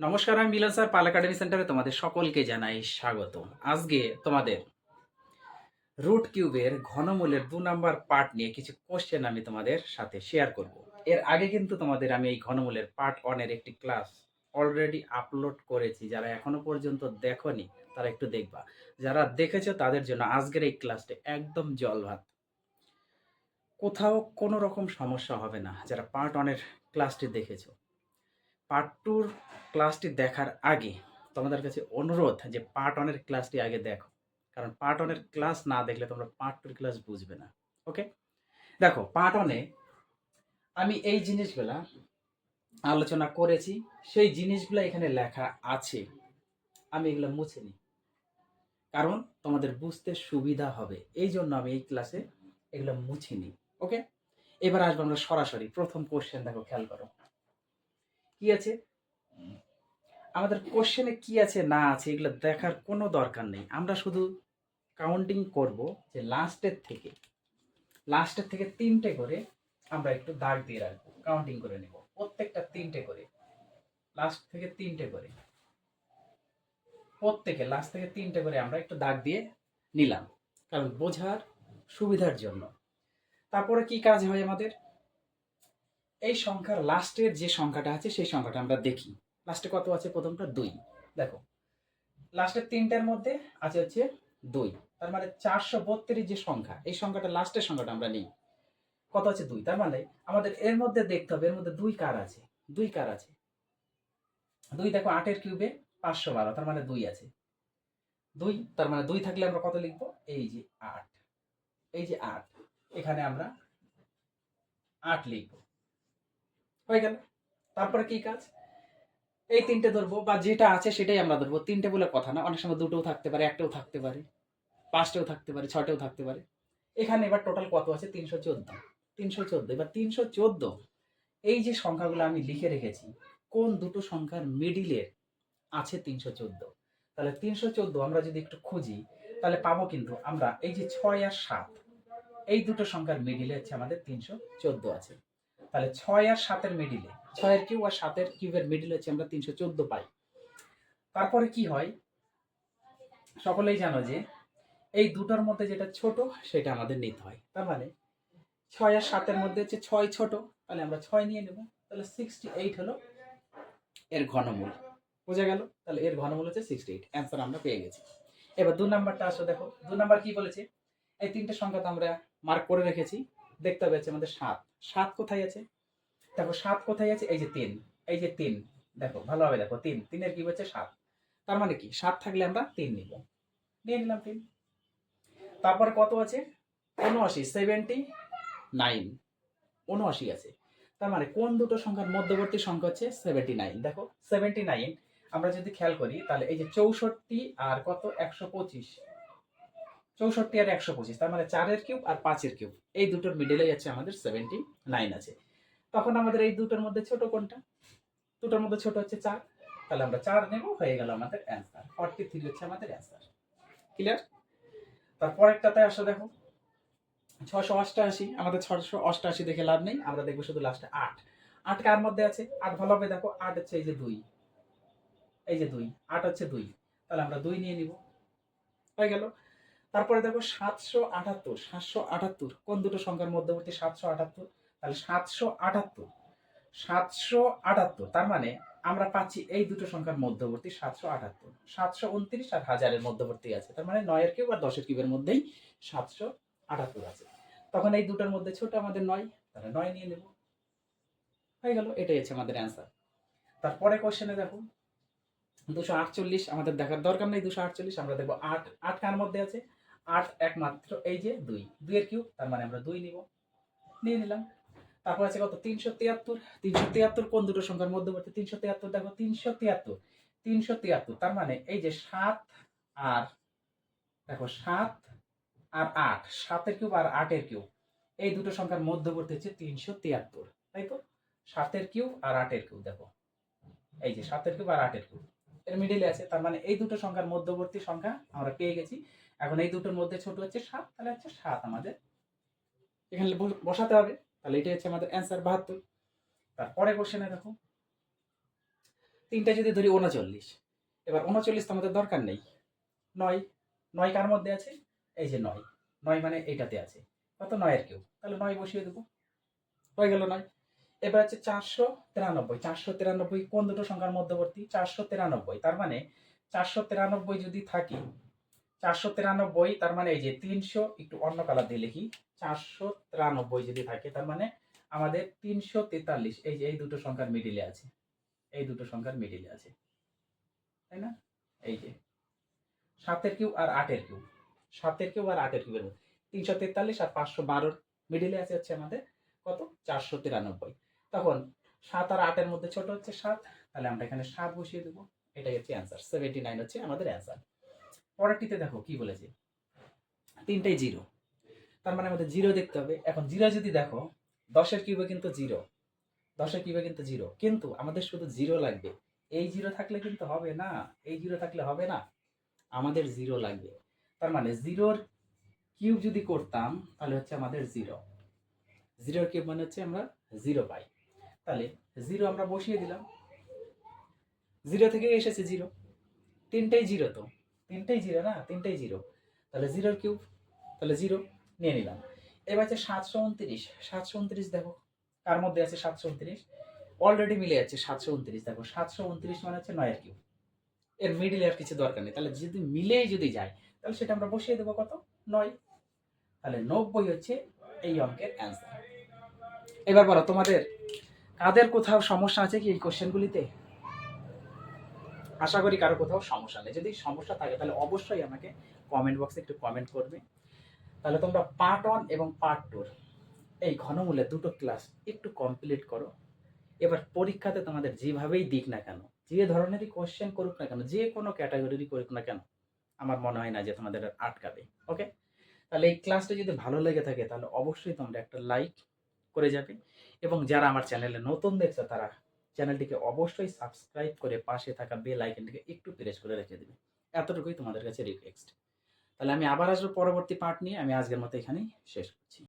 নমস্কার, আমি মিলন স্যার, পাল একাডেমি সেন্টারে তোমাদের সকলকে জানাই স্বাগত আজকে তোমাদের রুট কিউবের ঘনমূলের দু নাম্বার পার্ট নিয়ে কিছু কোশ্চেন আমি তোমাদের সাথে শেয়ার করব। এর আগে কিন্তু তোমাদের আমি এই ঘনমূলের পার্ট ওয়ানের একটি ক্লাস অলরেডি আপলোড করেছি। যারা এখনও পর্যন্ত দেখোনি, তারা একটু দেখবা। যারা দেখেছ, তাদের জন্য আজকের এই ক্লাসটা একদম জল ভাত কোথাও কোনো রকম সমস্যা হবে না। যারা পার্ট ওয়ানের ক্লাসটি দেখেছ পার্ট টুর ক্লাসটি দেখার আগে তোমাদের কাছে অনুরোধ যে পার্ট ওয়ানের ক্লাসটি আগে দেখো। কারণ পার্ট ওয়ানের ক্লাস না দেখলে তোমরা পার্ট টুর ক্লাস বুঝবে না। ওকে দেখো পার্ট ওয়ানে আমি এই জিনিসগুলা আলোচনা করেছি। সেই জিনিসগুলো এখানে লেখা আছে। আমি এগুলো মুছে নিই। কারণ তোমাদের বুঝতে সুবিধা হবে। এই জন্য আমি এই ক্লাসে এগুলো মুছে নিই। ওকে এবার আসব আমরা সরাসরি। প্রথম কোশ্চেন দেখো, খেয়াল করো। কি আছে? আমাদের কোশ্চেনে কি আছে, না আছে, এগুলো দেখার কোনো দরকার নেই। আমরা শুধু কাউন্টিং করব যে লাস্টের থেকে লাস্টের থেকে তিনটে করে আমরা একটু দাগ দিয়ে রাখব কাউন্টিং করে নেব, প্রত্যেকটা তিনটে করে। লাস্ট থেকে তিনটে করে। প্রত্যেকে লাস্ট থেকে তিনটে করে আমরা একটু দাগ দিয়ে নিলাম, কারণ বোঝার সুবিধার জন্য। তারপরে কি কাজ হয় আমাদের? এই সংখ্যার লাস্টের যে সংখ্যাটা আছে, সেই সংখ্যাটা আমরা দেখি। লাস্টে কত আছে প্রথমটা? দুই। দেখো লাস্টের তিনটার মধ্যে আছে হচ্ছে দুই। তার মানে চারশো বত্রিশ যে সংখ্যা, এই সংখ্যাটা লাস্টের সংখ্যাটা আমরা নিই। কত আছে দুই? তার মানে আমাদের এর মধ্যে দেখতে হবে, এর মধ্যে দুই কার আছে? দুই কার আছে? দুই দেখো, আটের কিউবে পাঁচশো বারো, তার মানে দুই আছে। দুই, তার মানে দুই থাকলে আমরা কত লিখব? এই যে আট। এই যে আট, এখানে আমরা আট লিখব। হয়ে গেল। তারপরে কি কাজ? এই তিনটে ধরবো, বা যেটা আছে সেটাই আমরা ধরবো। তিনটে বলে কথা না, অনেক সময় দুটোও থাকতে পারে, একটাও থাকতে পারে, পাঁচটাও থাকতে পারে ছটাও থাকতে পারে। এখানে এবার টোটাল কত আছে? তিনশো চোদ্দ। তিনশো চোদ্দ। এবার তিনশো চোদ্দ, এই যে সংখ্যাগুলো আমি লিখে রেখেছি, কোন দুটো সংখ্যার মিডিলের আছে তিনশো চোদ্দ? তাহলে তিনশো চোদ্দ আমরা যদি একটু খুঁজি, তাহলে পাবো কিন্তু আমরা এই যে ছয় আর সাত, এই দুটো সংখ্যার মিডিলে হচ্ছে আমাদের তিনশো চোদ্দ আছে। তাহলে ছয় আর সাতের মিডিলে ছয়ের কিউ আর সাতের কিউবের মিডিলে হচ্ছে আমরা তিনশো চোদ্দ পাই। তারপরে কি হয়? সকলেই জানো যে, এই দুটোর মধ্যে যেটা ছোট, সেটা আমাদের নিতে হয়। তার মানে ছয় আর সাতের মধ্যে হচ্ছে ছয় ছোট, তাহলে আমরা ছয় নিয়ে নেব। তাহলে সিক্সটি এইট হলো এর ঘনমূল। বোঝা গেল? তাহলে এর ঘনমূল হচ্ছে সিক্সটি এইট অ্যান্সার আমরা পেয়ে গেছি। এবার দু নাম্বারটা আসো দেখো, দু নাম্বার কি বলেছে? এই তিনটে সংখ্যা তো আমরা মার্ক করে রেখেছি। দেখতে হবে আমাদের সাত। সাত কোথায় আছে? দেখো, সাত কোথায় আছে? এই যে তিন। এই যে তিন। দেখো, ভালোভাবে দেখো, তিন। তিনের কি হচ্ছে? সাত। তার মানে কি? সাত থাকলে আমরা তিন নিব। নিয়ে নিলাম তিন। তারপরে কত আছে? উনআশি সেভেন্টি নাইন উনআশি আছে। তার মানে কোন দুটো সংখ্যার মধ্যবর্তী সংখ্যা হচ্ছে? সেভেন্টি নাইন দেখো সেভেন্টি নাইন আমরা যদি খেয়াল করি, তাহলে এই যে চৌষট্টি আর কত? একশো পঁচিশ। চৌষট্টি আর একশো পঁচিশ, তার মানে চারের কিউব আর পাঁচের কিউব এই দুটোর মিডিলে যাচ্ছে আমাদের সেভেন্টি নাইন আছে। তখন আমাদের এই দুটোর মধ্যে ছোট কোনটা? দুটোর মধ্যে ছোট হচ্ছে চার। তাহলে আমরা চার নেব, হয়ে গেল আমাদের অ্যান্সার ফর্টি থ্রি হচ্ছে আমাদের অ্যান্সার ক্লিয়ার তারপরেরটাতে আসো দেখো। ছশো অষ্টআশি আমাদের ছশো অষ্টআশি দেখে লাভ নেই, আমরা দেখব শুধু লাস্টে আট। আট কার মধ্যে আছে? আট ভালোভাবে দেখো, আট হচ্ছে এই যে দুই। এই যে দুই, আট হচ্ছে দুই। তাহলে আমরা দুই নিয়ে নিব। হয়ে গেল। তারপরে দেখো সাতশো আটাত্তর সাতশো আটাত্তর, কোন দুটো সংখ্যার মধ্যবর্তী সাতশো আটাত্তর? তাহলে সাতশো আটাত্তর সাতশো আটাত্তর, তার মানে আমরা পাচ্ছি এই দুটো সংখ্যার মধ্যবর্তী সাতশো আটাত্তর, সাতশো উনত্রিশ আর হাজারের মধ্যবর্তী আছে, তার মানে নয়ের কিউব আর দশের কিউবের মধ্যেই সাতশো আটাত্তর আছে। তখন এই দুটোর মধ্যে ছোট আমাদের নয়, তাহলে নয় নিয়ে নেব। হয়ে গেল, এটাই হচ্ছে আমাদের অ্যান্সার তারপরে কোশ্চেনে দেখো, দুশো আটচল্লিশ আমাদের দেখার দরকার নেই, দুশো আটচল্লিশ আমরা দেখব আট আট কার মধ্যে আছে? আট একমাত্র, এই যে দুই। দুইয়ের কিউব, তার মানে আমরা দুই নিব। নিয়ে নিলাম। তারপর আছে কত? তিনশো তিয়াত্তর। তিনশো তিয়াত্তর কোন দুটো সংখ্যার মধ্যবর্তী? তিনশো তিয়াত্তর, দেখো, তিনশো তিয়াত্তর। তিনশো তিয়াত্তর, তার মানে এই যে সাত আর, দেখো, সাত আর আট। সাতের কিউব আর আটের কিউব। এই দুটো সংখ্যার মধ্যবর্তী হচ্ছে তিনশো তিয়াত্তর, তাই তো? সাতের কিউব আর আটের কিউব, দেখো। এই যে সাতের কিউব আর আটের কিউব। এর মিডিলে আছে, তার মানে এই দুটো সংখ্যার মধ্যবর্তী সংখ্যা আমরা পেয়ে গেছি। এখন এই দুটোর মধ্যে ছোট হচ্ছে সাত, তাহলে হচ্ছে সাত আমাদের। এখানে বসাতে হবে। তাহলে এটা হচ্ছে আমাদের অ্যান্সার বাহাত্তর। তারপরে কোশ্চেনে দেখো। তিনটা যদি ধরি উনচল্লিশ। এবার উনচল্লিশ তো আমাদের দরকার নেই। নয়। নয় কার মধ্যে আছে? এই যে নয়। নয় মানে এইটাতে আছে। কত? নয়ের কেউ তাহলে নয় বসিয়ে দেবো। হয়ে গেল নয়। এবার হচ্ছে চারশো তিরানব্বই। চারশো তিরানব্বই কোন দুটো সংখ্যার মধ্যবর্তী? চারশো তিরানব্বই। তার মানে চারশো তিরানব্বই যদি থাকি চারশো তিরানব্বই, তার মানে এই যে তিনশো, একটু অন্য কালার দিয়ে লিখি। চারশো তিরানব্বই যদি থাকে, তার মানে আমাদের তিনশো তেতাল্লিশ, এই যে এই দুটো সংখ্যার মিডিলে আছে। এই দুটো সংখ্যার মিডিলে আছে। তাই না? এই যে সাতের কিউ আর আটের কিউ সাতের কিউ আর আটের কিউবের তিনশো তেতাল্লিশ আর পাঁচশো বারোর মিডিলে আছে হচ্ছে আমাদের কত? চারশো তিরানব্বই। তখন সাত আর আটের মধ্যে ছোট হচ্ছে সাত, তাহলে আমরা এখানে সাত বসিয়ে দেবো। এটাই হচ্ছে অ্যান্সার সেভেন্টি নাইন হচ্ছে আমাদের অ্যান্সার পরেরটিতে দেখো কি বলেছে? তিনটাই জিরো। তার মানে আমাদের জিরো দেখতে হবে। এখন জিরো যদি দেখো, দশের কিউবে কিন্তু জিরো? দশের কিউবে কিন্তু জিরো? কিন্তু আমাদের শুধু জিরো লাগবে। এই জিরো থাকলে কিন্তু হবে না, এই জিরো থাকলে হবে না। আমাদের জিরো লাগবে। তার মানে জিরোর কিউব যদি করতাম, তাহলে হচ্ছে আমাদের জিরো। জিরোর কিউব মানে হচ্ছে আমরা জিরো পাই। তাহলে জিরো আমরা বসিয়ে দিলাম। জিরো থেকে এসেছে জিরো। তিনটেই জিরো তো। তিনটেই জিরো না? তিনটেই জিরো। তাহলে জিরোর কিউব? তাহলে জিরো, নিয়ে নিলাম। এবার হচ্ছে সাতশো উনত্রিশ। সাতশো উনত্রিশ দেখো, কার মধ্যে আছে সাতশো উনত্রিশ? অলরেডি মিলে যাচ্ছে সাতশো উনত্রিশ। দেখো, সাতশো উনত্রিশ মানে হচ্ছে নয়ের কিউব। এর মিডিলে আর কিছু দরকার নেই। তাহলে যদি মিলেই যদি যায়, তাহলে সেটা আমরা বসিয়ে দেবো কত? নয়। তাহলে নব্বই হচ্ছে এই অঙ্কের অ্যান্সার এবার বলো, তোমাদের, কাদের কোথাও সমস্যা আছে কি এই কোশ্চেনগুলিতে আশা করি কারও কোথাও সমস্যা নেই। যদি সমস্যা থাকে, তাহলে অবশ্যই আমাকে কমেন্ট বক্সে একটু কমেন্ট করবে। তাহলে তোমরা পার্ট ওয়ান এবং পার্ট টুর এই ঘনমূলে দুটো ক্লাস একটু কমপ্লিট করো। এবার পরীক্ষাতে তোমাদের যেভাবেই দিক না কেন, যে ধরনেরই কোশ্চেন করুক না কেন, যে কোনো ক্যাটাগরিরই করুক না কেন, আমার মনে হয় না যে তোমাদের আটকাবে ওকে তাহলে এই ক্লাসটা যদি ভালো লেগে থাকে, তাহলে অবশ্যই তোমরা একটা লাইক করে যাবে। এবং যারা আমার চ্যানেলে নতুন দেখছ, তারা চ্যানেলটিকে অবশ্যই সাবস্ক্রাইব করে পাশে থাকা বেল আইকনটিকে একটু প্রেস করে রেখে দেবে। এতটুকুই তোমাদের কাছে রিকোয়েস্ট তাহলে আমি আবার আসব পরবর্তী পার্ট নিয়ে। আমি আজকের মতো এখানেই শেষ করছি।